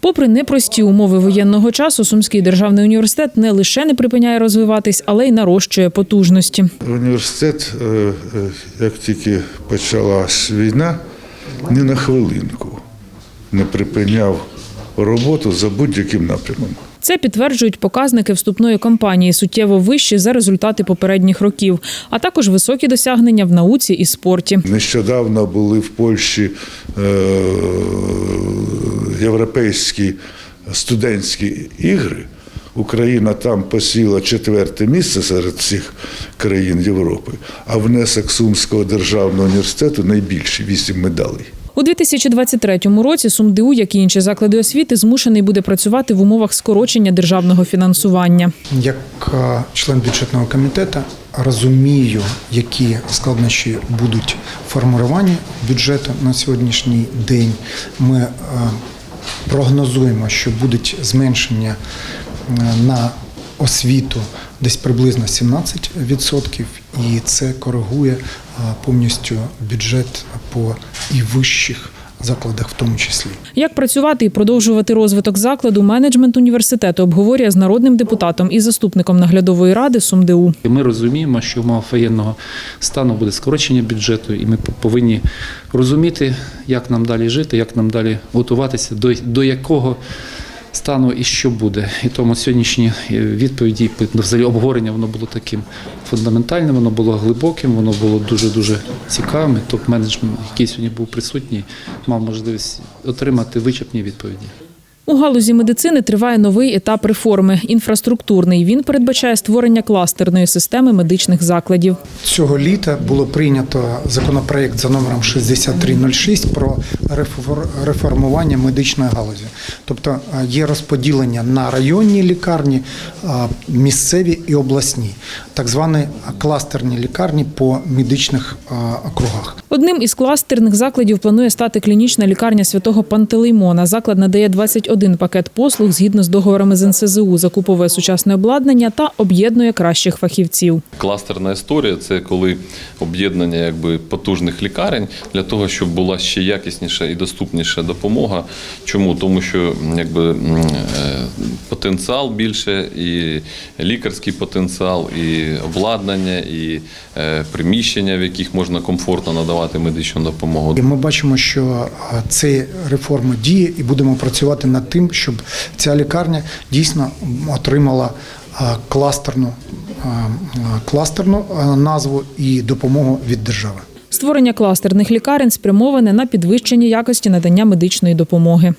Попри непрості умови воєнного часу, Сумський державний університет не лише не припиняє розвиватись, але й нарощує потужності. Університет, е, е, як тільки почалась війна, ні на хвилинку не припиняв роботу за будь-яким напрямом. Це підтверджують показники вступної кампанії, суттєво вищі за результати попередніх років, а також високі досягнення в науці і спорті. Нещодавно були в Польщі е, європейські студентські ігри. Україна там посіла четверте місце серед всіх країн Європи, а внесок Сумського державного університету найбільший вісім медалей. У 2023 році СумДУ, як і інші заклади освіти, змушений буде працювати в умовах скорочення державного фінансування. Як е, член бюджетного комітету розумію, які складнощі будуть в формуванні бюджету на сьогоднішній день. Ми е, прогнозуємо, що будуть зменшення е, на освіту десь приблизно 17%, і це коригує е, повністю бюджет по і вищих закладах, в тому числі. Як працювати і продовжувати розвиток закладу, менеджмент університету обговорює з народним депутатом і заступником наглядової ради СумДУ. Ми розуміємо, що в умовах воєнного стану буде скорочення бюджету, і ми повинні розуміти, як нам далі жити, як нам далі готуватися, до, до якого стану і що буде. І тому сьогоднішні е, відповіді, взагалі обговорення, воно було таким фундаментальним, воно було глибоким, воно було дуже дуже цікавим. Топ-менеджмент, який сьогодні був присутній, мав можливість отримати вичерпні відповіді. У галузі медицини триває новий етап реформи інфраструктурний. Він передбачає створення кластерної системи медичних закладів. Цього літа було прийнято законопроект за номером 6306 про реформування медичної галузі. Тобто е, є розподілення на районні лікарні, е, місцеві і обласні, так звані кластерні лікарні по медичних е, округах. Одним із кластерних закладів планує стати клінічна лікарня святого Пантелеймона. Заклад надає 21 пакет послуг згідно з договорами з НСЗУ, закуповує сучасне обладнання та об'єднує кращих фахівців. Кластерна історія це коли об'єднання якби потужних лікарень для того, щоб була ще якісніша і доступніша допомога. Чому? Тому що якби е, потенціал більше, і лікарський потенціал, і обладнання, і е, приміщення, в яких можна комфортно надавати медичну допомогу. Ми бачимо, що е, ця реформа діє, і будемо працювати над тим, щоб ця лікарня дійсно отримала е, кластерну, е, кластерну е, назву і допомогу від держави. Створення кластерних лікарень спрямоване на підвищення якості надання медичної допомоги.